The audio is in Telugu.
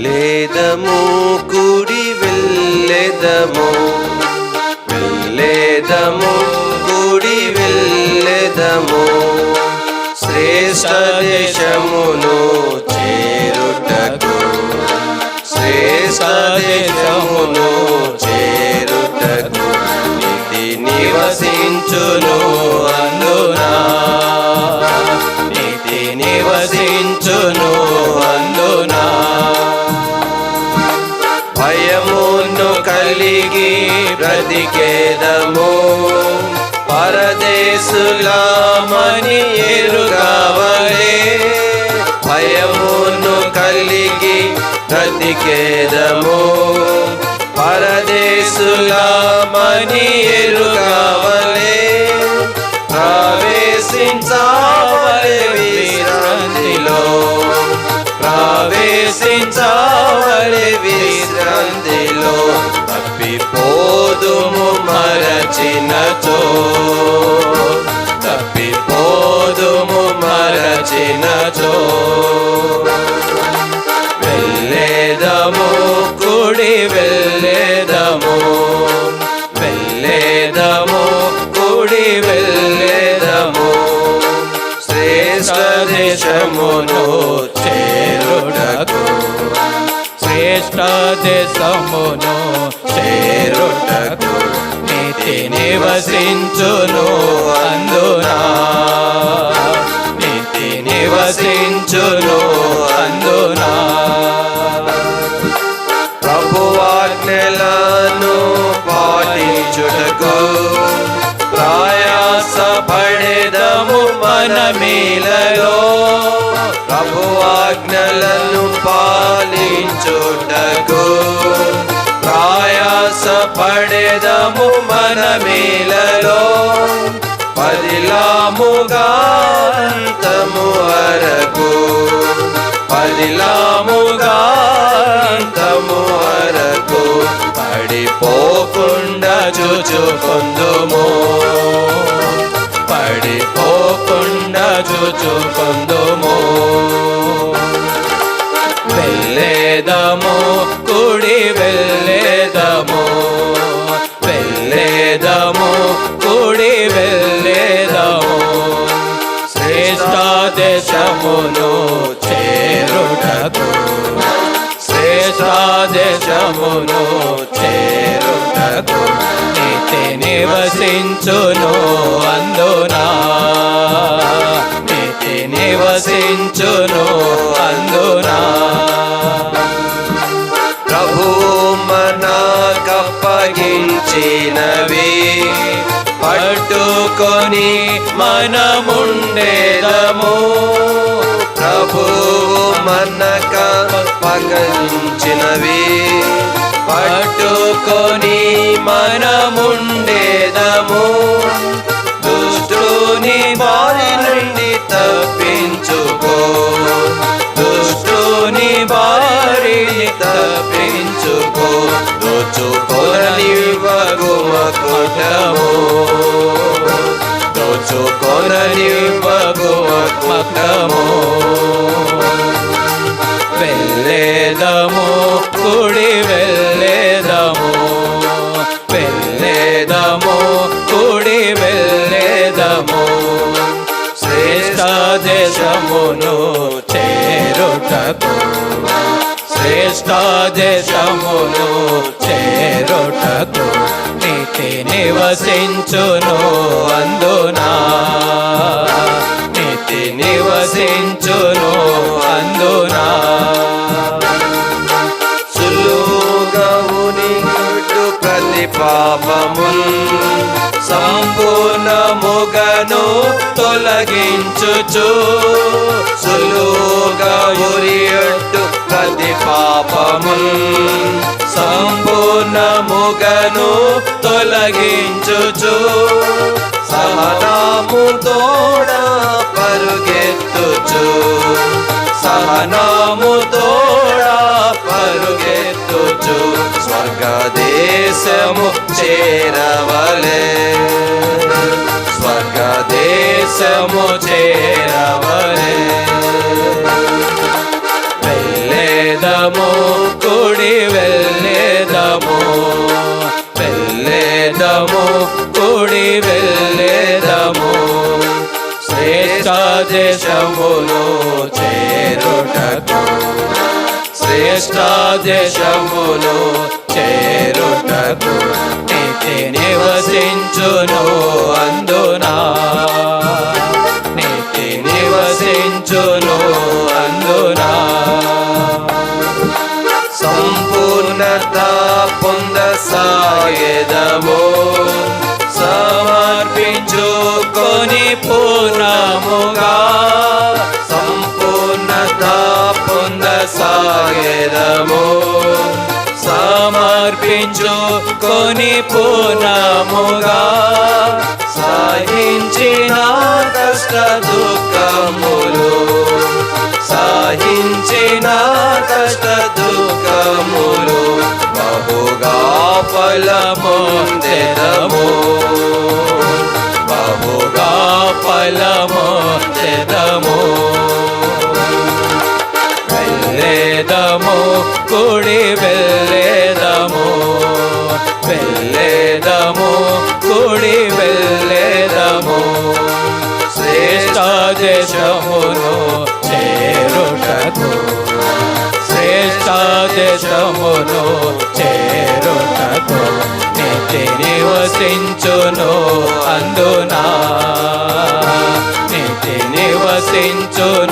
వెళ్ళేదము కూడి వెళ్ళేదము వెళ్ళేదము కూడి వెళ్ళేదము. శ్రేష్ట దేశమును చేరుటకు శ్రేష్ట దేశమును చేరుటకు ఇది నివసించును. పరదేశులామని ఎరుగవలే. భయమును కలిగి బ్రతికేదము పరదేశులామని ఎరుగవలే. వెళ్ళేదము వెళ్ళేదము కుడి వెళ్ళేదము. శ్రేష్ఠ దేశమును చేరుటకు శ్రేష్ఠ దేశమును చేరుటకు నీతి నివసించును అందునా. నీతి నివసించును ప్రయాస పడేదము మన ప్రభు ఆజ్ఞలను పాలించుటకు ప్రయాస పడేదము మన మేలలో పదిలాముగా వరకు పదిలాముగాంతము వరకు పడిపోకుండా చూచుకుందుము పడిపోకుండా చూచుకుందుము వెళ్ళేదము కుడి వెళ్ళేదము. వెళ్ళేదము కుడి వెళ్ళేదము. శ్రేష్ట దేశమును చేరుటకు. శ్రేష్ట దేశమును చేరుటకు. నివసించును అందునా. నివసించును అందునా. ప్రభు మనకప్పగించినవి పట్టుకొని మనముండేదము. ప్రభు మనక పగించినవి పట్టుకొని మనముండేదము. దుష్టుని బారి దుష్టుని బారిని తప్పించుకో దోచుకొననివ్వగు మకుటము దోచుకొననివ్వగు మకుటము వెళ్ళేదము కుడి దేశములు చేరుటకు నీతి నివసించును అందునా. నీతి నివసించును అందునా. సులుగవుని గుడ్డు ప్రతి పాపమున్ సంపూర్ణముగను తొలగించుచు. పాపముల్ సంపూర్ణముగను తొలగించుచు సహనాము తోడ పరుగెత్తుచు సహనాము తోడ పరుగెత్తుచు స్వర్గదేశము చేరవలే. స్వర్గదేశము చేరవలే. వెళ్ళేదము కుడి వెళ్ళేదము. శ్రేష్ట దేశమును చేరుటకు. శ్రేష్ట దేశమును చేరుటకు నీతి నివసించును అందునా. నీతి నివసించును అందునా. సంపూర్ణత పొంద సాగెదము సమర్పించుకొని పూర్ణముగా సంపూర్ణత పొంద సాగెదము సమర్పించుకొని పూర్ణముగా సాగించిన కష్ట దుఃఖము ఫలమొందెదము బహుగా ఫలము తెదము వెళ్ళేదము కుడి వెళ్ళేదము వెళ్ళేదము కుడి వెళ్ళేదము శ్రేష్ట దేశమును చేరుటకు శ్రేష్ట దేశమును చేరుటకు నివసించును అందునా. నిత్య నివసించును